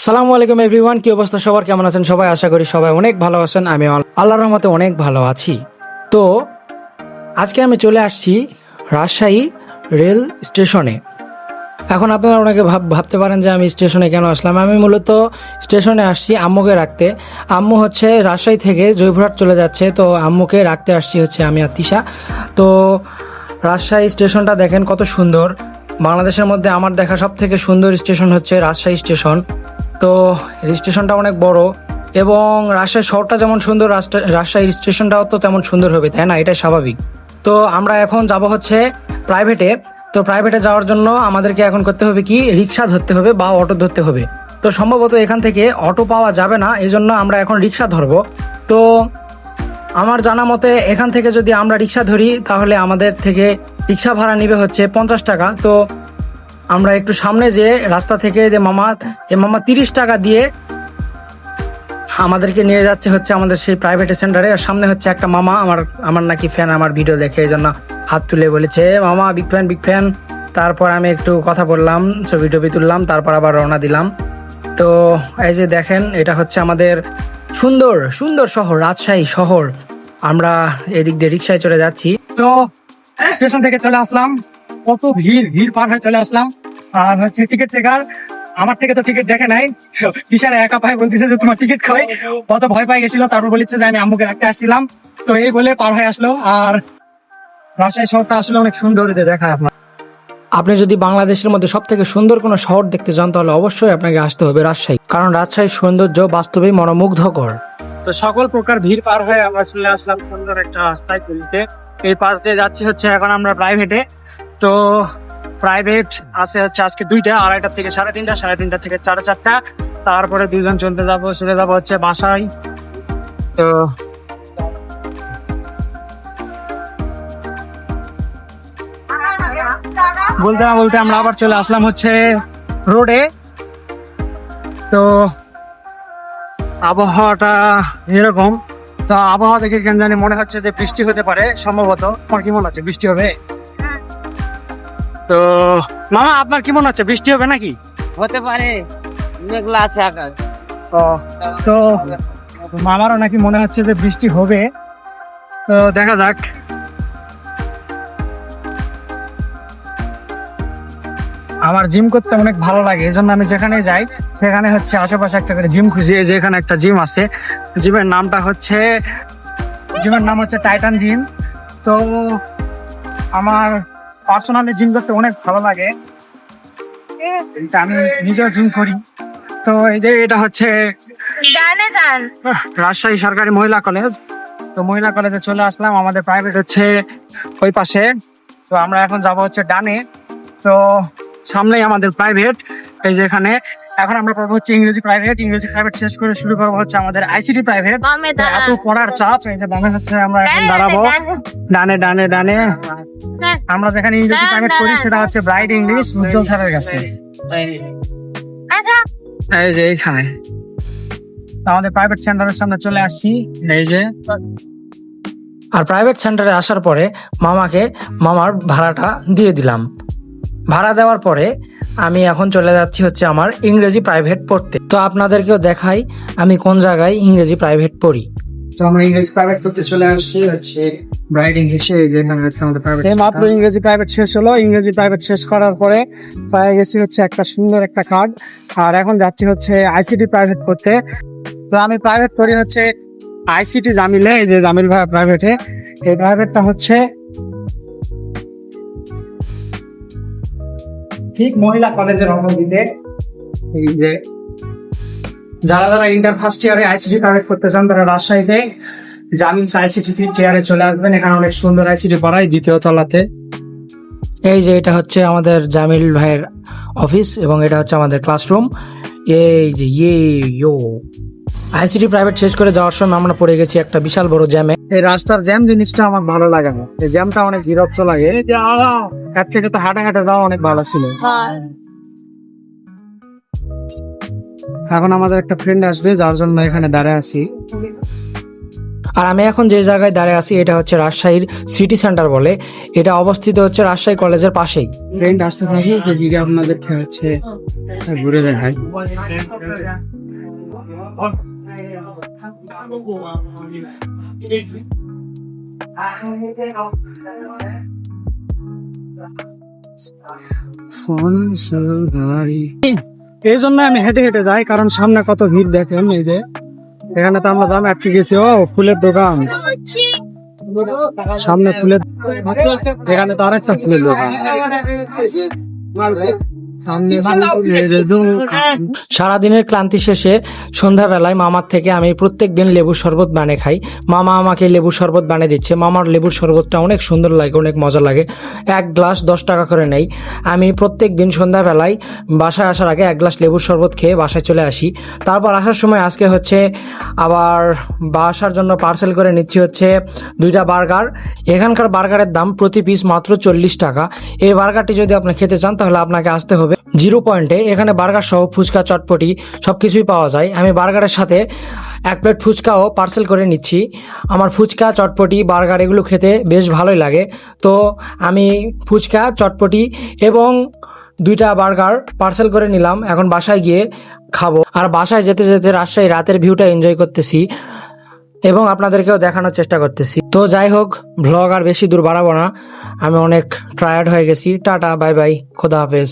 আসসালামু আলাইকুম এভরিওয়ান, কি অবস্থা সবার? কেমন আছেন সবাই? আশা করি সবাই অনেক ভালো আছেন, আমি আল্লাহর রহমতে অনেক ভালো আছি। তো, আজকে আমি চলে আসছি রাজশাহী রেল স্টেশনে। এখন আপনারা অনেকে ভাব ভাবতে পারেন যে আমি স্টেশনে কেন আসলাম। আমি মূলত স্টেশনে আসছি আম্মুকে রাখতে। আম্মু হচ্ছে রাজশাহী থেকে জয়পুরহাট চলে যাচ্ছে। তো আম্মুকে রাখতে আসছি হচ্ছে আমি আর তিশা। তো রাজশাহী স্টেশনটা দেখেন কত সুন্দর। বাংলাদেশের মধ্যে আমার দেখা সব থেকে সুন্দর স্টেশন হচ্ছে রাজশাহী স্টেশন। তো স্টেশনটা অনেক বড় এবং রাজশাহী শহরটা যেমন সুন্দর, রাজশা- রাজশাহী স্টেশনটাও তো তেমন সুন্দর হবে, তাই না? এটা স্বাভাবিক। তো আমরা এখন যাব হচ্ছে প্রাইভেটে তো প্রাইভেটে যাওয়ার জন্য আমাদেরকে এখন করতে হবে কি? রিক্সা ধরতে হবে বা অটো ধরতে হবে। তো সম্ভবত এখান থেকে অটো পাওয়া যাবে না এই জন্য আমরা এখন রিক্সা ধরবো। তো আমার জানা মতে এখান থেকে যদি আমরা রিক্সা ধরি, তাহলে আমাদের থেকে রিক্সা ভাড়া নিবে হচ্ছে পঞ্চাশ টাকা। তো আমরা একটু সামনে যে রাস্তা থেকে যে মামা, এ মামা তিরিশ টাকা দিয়ে আমাদেরকে নিয়ে যাচ্ছে হচ্ছে আমাদের সেই প্রাইভেট সেন্টারে আর সামনে হচ্ছে একটা মামা, আমার আমার নাকি ফ্যান আমার ভিডিও দেখে এই জন্য হাত তুলে বলেছে মামা বিগ ফ্যান বিগ ফ্যান তারপর আমি একটু কথা বললাম, ছবি টবি তুললাম, তারপর আবার রওনা দিলাম। তো এই যে দেখেন, এটা হচ্ছে আমাদের সুন্দর সুন্দর শহর, রাজশাহী শহর। আমরা এদিক দিয়ে রিক্সায় চলে যাচ্ছি। তো স্টেশন থেকে চলে আসলাম, কত ভিড় ভিড় পার হয়ে চলে আসলাম। আর হচ্ছে টিকিট চেকার আমার থেকে তো টিকিট দেখে নাই। বিশাল একা পায় বলতেছে যে তোমার টিকিট খাই কত ভয় পাই গেছিল তারপর বলেছে যে আমি আম্মুকে রাখতে আসছিলাম। তো এই বলে পার হয়ে আসলো। আর রাজশাহী শহরটা আসলে অনেক সুন্দর যে দেখায় আপনার। আপনি যদি বাংলাদেশের মধ্যে সব থেকে সুন্দর কোনো শহর দেখতে চান তাহলে অবশ্যই আপনাকে আসতে হবে রাজশাহী। কারণ রাজশাহীর সৌন্দর্য বাস্তবেই মনোমুগ্ধকর। তো সকল প্রকার ভিড় পার হয়ে আমরা চলে আসলাম সুন্দর একটা রাস্তায় তুলতে এই পাশ দিয়ে যাচ্ছি হচ্ছে এখন আমরা প্রাইভেটে তো প্রাইভেট আছে হচ্ছে আজকে দুইটা আড়াইটা থেকে সাড়ে তিনটা সাড়ে তিনটা থেকে সাড়ে চারটা। তারপরে দুইজন চলতে যাব, চলে যাব হচ্ছে বাসায়। তো বলতে না বলতে আমরা আবার চলে আসলাম হচ্ছে রোডে। তো আবহাওয়াটা এরকম। তো আবহাওয়া দেখে কেন জানি মনে হচ্ছে যে বৃষ্টি হতে পারে, সম্ভবত। তোমার কি মনে হচ্ছে, বৃষ্টি হবে? তো মামা আপনার কি মনে হচ্ছে বৃষ্টি হবে নাকি? হতে পারে মেঘলা আছে আকাশ। ও, তো মামারও নাকি মনে হচ্ছে যে বৃষ্টি হবে। তো দেখা যাক। আমার জিম করতে অনেক ভালো লাগে এই জন্য আমি যেখানে যাই সেখানে হচ্ছে আশেপাশে একটা করে জিম খুঁজি এই যে এখানে একটা জিম আছে। জিমের নামটা হচ্ছে জিমের নাম হচ্ছে টাইটান জিম। তো আমার পার্সোনালি জিম করতে অনেক ভালো লাগে। আমি নিজেও জিম করি। তো এই যে এটা হচ্ছে রাজশাহী সরকারি মহিলা কলেজ তো মহিলা কলেজে চলে আসলাম। আমাদের প্রাইভেট হচ্ছে ওই পাশে। তো আমরা এখন যাব হচ্ছে ডানে। তো সামনেই আমাদের প্রাইভেট এই যে এখানে এখন আমরা পড়ব হচ্ছে ইংরেজি প্রাইভেট ইংরেজি প্রাইভেট শেষ করে শুরু করব হচ্ছে আমাদের আইসিটি প্রাইভেট এত পড়ার চাপ এই যে বামে হচ্ছে আমরা এখন দাঁড়াবো। ডানে, ডানে ডানে। ডানে। আমরা যেখানে ইংরেজি প্রাইভেট করি সেটা হচ্ছে ব্রাইট ইংলিশ উজ্জ্বল স্যারের কাছে। আচ্ছা। এই যে এইখানে। আমাদের প্রাইভেট সেন্টারের সামনে চলে আসছি। এই যে। আর প্রাইভেট সেন্টারে আসার পরে মামাকে মামার ভাড়াটা দিয়ে দিলাম। ভাড়া দেওয়ার পরে আমি এখন চলে যাচ্ছি হচ্ছে আমার ইংরেজি প্রাইভেট পড়তে। তো আপনাদেরকেও দেখাই আমি কোন জায়গায় ইংরেজি প্রাইভেট পড়ি। তো আমরা ইংরেজি প্রাইভেট করতে চলে আসছি হচ্ছে ব্রাইট ইংলিশে যেখানে হচ্ছে আমাদের প্রাইভেট মাত্র ইংরেজি প্রাইভেট শেষ হলো। ইংরেজি প্রাইভেট শেষ করার পরে পেয়ে গেছি হচ্ছে একটা সুন্দর একটা কার্ড আর এখন যাচ্ছি হচ্ছে আইসিটি প্রাইভেট করতে তো আমি প্রাইভেট করি হচ্ছে আইসিটি জামিলে এই যে জামিল ভাই প্রাইভেটে এই প্রাইভেটটা হচ্ছে ঠিক মহিলা কলেজের অবধিতে এই যে যারা যারা ইন্টার ফার্স্ট ইয়ারে আইসিটি প্রাইভেট করতে চান, তারা রাজশাহীতে জামিন আইসিটি কেয়ারে চলে আসবেন। এখানে অনেক সুন্দর আইসিটি পড়ায় দ্বিতীয় তলাতে। এই যে এটা হচ্ছে আমাদের জামিল ভাইয়ের অফিস এবং এটা হচ্ছে আমাদের ক্লাসরুম এই যে ইয়ে ইয়ো। আইসিটি প্রাইভেট শেষ করে যাওয়ার সময় আমরা পড়ে গেছি একটা বিশাল বড় জ্যামে। এই রাস্তার জ্যাম জিনিসটা আমার ভালো লাগে না। এই জ্যামটা অনেক বিরক্ত লাগে। এই এর থেকে তো হাঁটা হাঁটা যাওয়া অনেক ভালো ছিল। এখন আমাদের একটা ফ্রেন্ড আসবে যার জন্য এখানে দাঁড়ায় আছি। আর আমি এখন যে জায়গায় দাঁড়িয়ে আছি এটা হচ্ছে রাজশাহীর সিটি সেন্টার বলে। এটা অবস্থিত হচ্ছে রাজশাহী কলেজের পাশেই। ফ্রেন্ড আসতে থাকি আপনাদেরকে হচ্ছে ঘুরে দেখাই। এই জন্য আমি হেঁটে হেঁটে যাই, কারণ সামনে কত ভিড় এই যে। এখানে তো আমরা দাম আটকে গেছি, ও, ফুলের দোকান। সামনে ফুলের এখানে তো আরেকটা ফুলের দোকান। সারাদিনের ক্লান্তি শেষে সন্ধ্যাবেলায় মামার থেকে আমি প্রত্যেক দিন লেবুর শরবত বানিয়ে খাই। মামা আমাকে লেবুর শরবত বানিয়ে দিচ্ছে। মামার লেবুর শরবতটা অনেক সুন্দর লাগে অনেক মজা লাগে। এক গ্লাস দশ টাকা করে নেই। আমি প্রত্যেক দিন সন্ধ্যাবেলায় বাসায় আসার আগে এক গ্লাস লেবুর শরবত খেয়ে বাসায় চলে আসি। তারপর আসার সময় আজকে হচ্ছে আবার বাসার জন্য পার্সেল করে নিচ্ছি হচ্ছে দুইটা বার্গার। এখানকার বার্গারের দাম প্রতি পিস মাত্র চল্লিশ টাকা। এই বার্গারটি যদি আপনি খেতে চান তাহলে আপনাকে আসতে হবে জিরো পয়েন্টে। এখানে বার্গার সহ ফুচকা, চটপটি সব কিছুই পাওয়া যায়। আমি বার্গারের সাথে এক প্লেট ফুচকাও পার্সেল করে নিচ্ছি। আমার ফুচকা, চটপটি, বার্গার এগুলো খেতে বেশ ভালোই লাগে। তো আমি ফুচকা, চটপটি এবং দুইটা বার্গার পার্সেল করে নিলাম। এখন বাসায় গিয়ে খাব। আর বাসায় যেতে যেতে রাজশাহী রাতের ভিউটা এনজয় করতেছি এবং আপনাদেরকেও দেখানোর চেষ্টা করতেছি। তো যাই হোক ভ্লগ আর বেশি দূর বাড়াবো না। আমি অনেক টায়ার্ড হয়ে গেছি। টাটা বাই বাই খোদা হাফেজ।